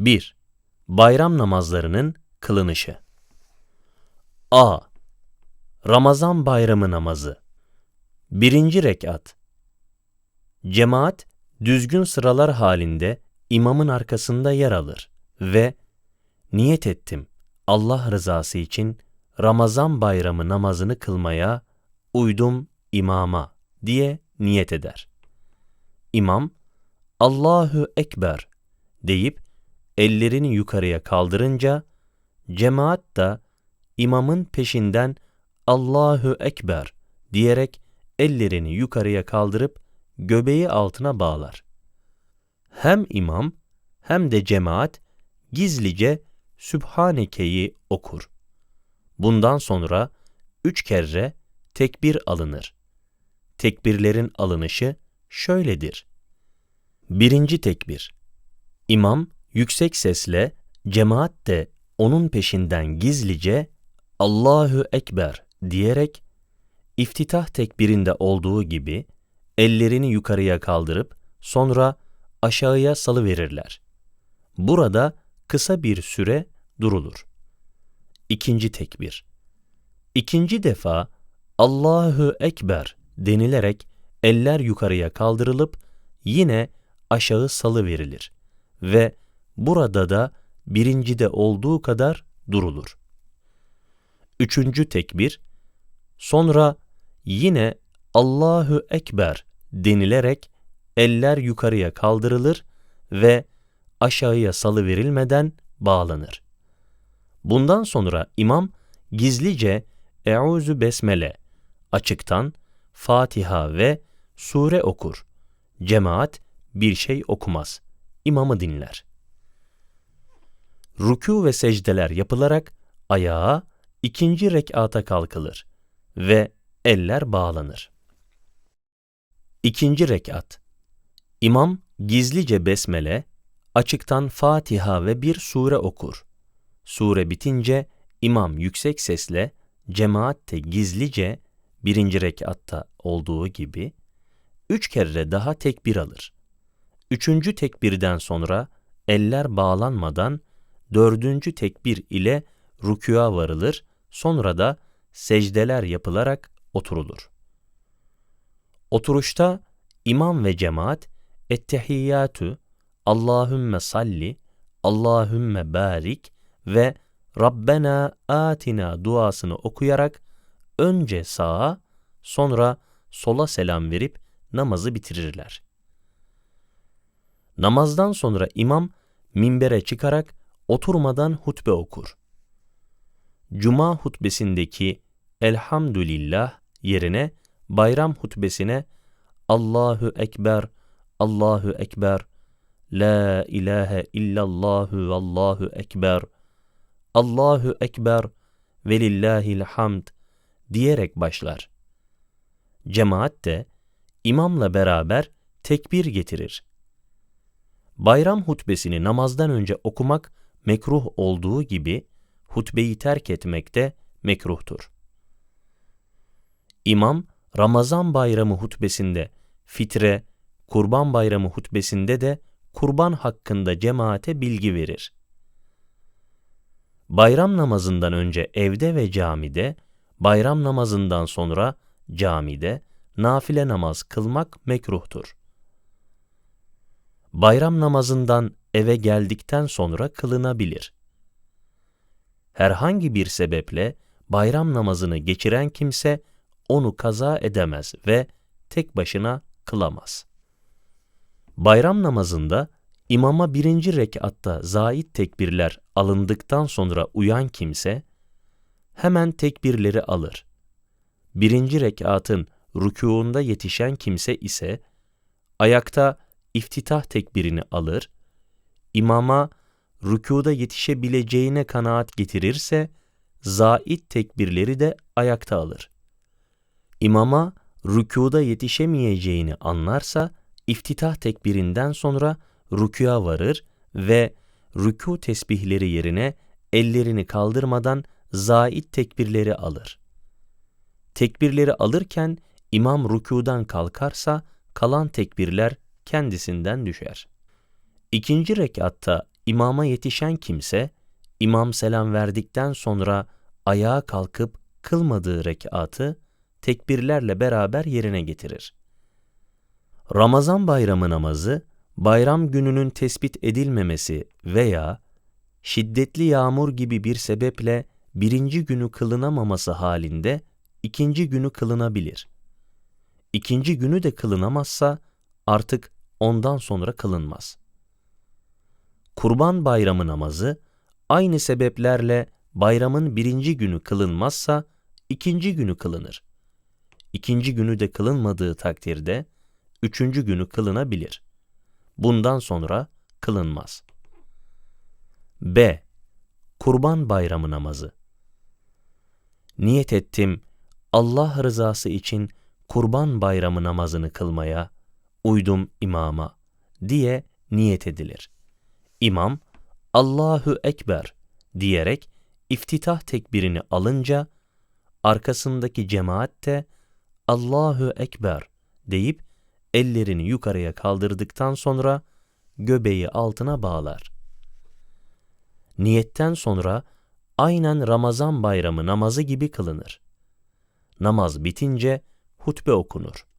1. Bayram namazlarının kılınışı. A. Ramazan bayramı namazı. Birinci rekat. Cemaat düzgün sıralar halinde imamın arkasında yer alır ve niyet ettim Allah rızası için Ramazan bayramı namazını kılmaya uydum imama diye niyet eder. İmam Allahu Ekber deyip ellerini yukarıya kaldırınca cemaat da imamın peşinden Allahu Ekber diyerek ellerini yukarıya kaldırıp göbeği altına bağlar. Hem imam hem de cemaat gizlice Sübhaneke'yi okur. Bundan sonra üç kere tekbir alınır. Tekbirlerin alınışı şöyledir. Birinci tekbir. İmam yüksek sesle, cemaat de onun peşinden gizlice Allahu Ekber diyerek iftitah tekbirinde olduğu gibi ellerini yukarıya kaldırıp sonra aşağıya salıverirler. Burada kısa bir süre durulur. İkinci tekbir. İkinci defa Allahu Ekber denilerek eller yukarıya kaldırılıp yine aşağı salı verilir ve burada da birincide olduğu kadar durulur. Üçüncü tekbir, sonra yine Allahu Ekber denilerek eller yukarıya kaldırılır ve aşağıya salı verilmeden bağlanır. Bundan sonra imam gizlice Euzu Besmele açıktan Fatiha ve sure okur. Cemaat bir şey okumaz. İmamı dinler. Rükû ve secdeler yapılarak ayağa ikinci rekata kalkılır ve eller bağlanır. İkinci rekat İmam gizlice besmele, açıktan Fatiha ve bir sure okur. Sure bitince imam yüksek sesle, cemaat de gizlice birinci rekatta olduğu gibi üç kere daha tekbir alır. Üçüncü tekbirden sonra eller bağlanmadan dördüncü tekbir ile rükûa varılır, sonra da secdeler yapılarak oturulur. Oturuşta imam ve cemaat ettehiyyatü, Allahümme salli, Allahümme barik ve Rabbena atina duasını okuyarak önce sağa sonra sola selam verip namazı bitirirler. Namazdan sonra imam minbere çıkarak oturmadan hutbe okur. Cuma hutbesindeki Elhamdülillah yerine bayram hutbesine Allahu Ekber, Allahu Ekber, La ilahe illallahu Allahu Ekber, Allahu Ekber velillahil hamd diyerek başlar. Cemaat de imamla beraber tekbir getirir. Bayram hutbesini namazdan önce okumak mekruh olduğu gibi hutbeyi terk etmek de mekruhtur. İmam Ramazan bayramı hutbesinde fitre, kurban bayramı hutbesinde de kurban hakkında cemaate bilgi verir. Bayram namazından önce evde ve camide, bayram namazından sonra camide nafile namaz kılmak mekruhtur. Bayram namazından eve geldikten sonra kılınabilir. Herhangi bir sebeple bayram namazını geçiren kimse onu kaza edemez ve tek başına kılamaz. Bayram namazında imama birinci rekatta zait tekbirler alındıktan sonra uyan kimse, hemen tekbirleri alır. Birinci rekatın rükûunda yetişen kimse ise, ayakta iftitah tekbirini alır, imama rükuda yetişebileceğine kanaat getirirse, zait tekbirleri de ayakta alır. İmama rükuda yetişemeyeceğini anlarsa, iftitah tekbirinden sonra rükûa varır ve rükû tesbihleri yerine ellerini kaldırmadan zait tekbirleri alır. Tekbirleri alırken imam rükudan kalkarsa kalan tekbirler kendisinden düşer. İkinci rekatta imama yetişen kimse, imam selam verdikten sonra ayağa kalkıp kılmadığı rekatı tekbirlerle beraber yerine getirir. Ramazan bayramı namazı, bayram gününün tespit edilmemesi veya şiddetli yağmur gibi bir sebeple birinci günü kılınamaması halinde ikinci günü kılınabilir. İkinci günü de kılınamazsa artık ondan sonra kılınmaz. Kurban bayramı namazı aynı sebeplerle bayramın birinci günü kılınmazsa ikinci günü kılınır. İkinci günü de kılınmadığı takdirde üçüncü günü kılınabilir. Bundan sonra kılınmaz. B. Kurban bayramı namazı Niyet ettim Allah rızası için kurban bayramı namazını kılmaya, uydum imama diye niyet edilir. İmam, Allahu Ekber diyerek iftitah tekbirini alınca, arkasındaki cemaat de Allahu Ekber deyip ellerini yukarıya kaldırdıktan sonra göbeği altına bağlar. Niyetten sonra aynen Ramazan bayramı namazı gibi kılınır. Namaz bitince hutbe okunur.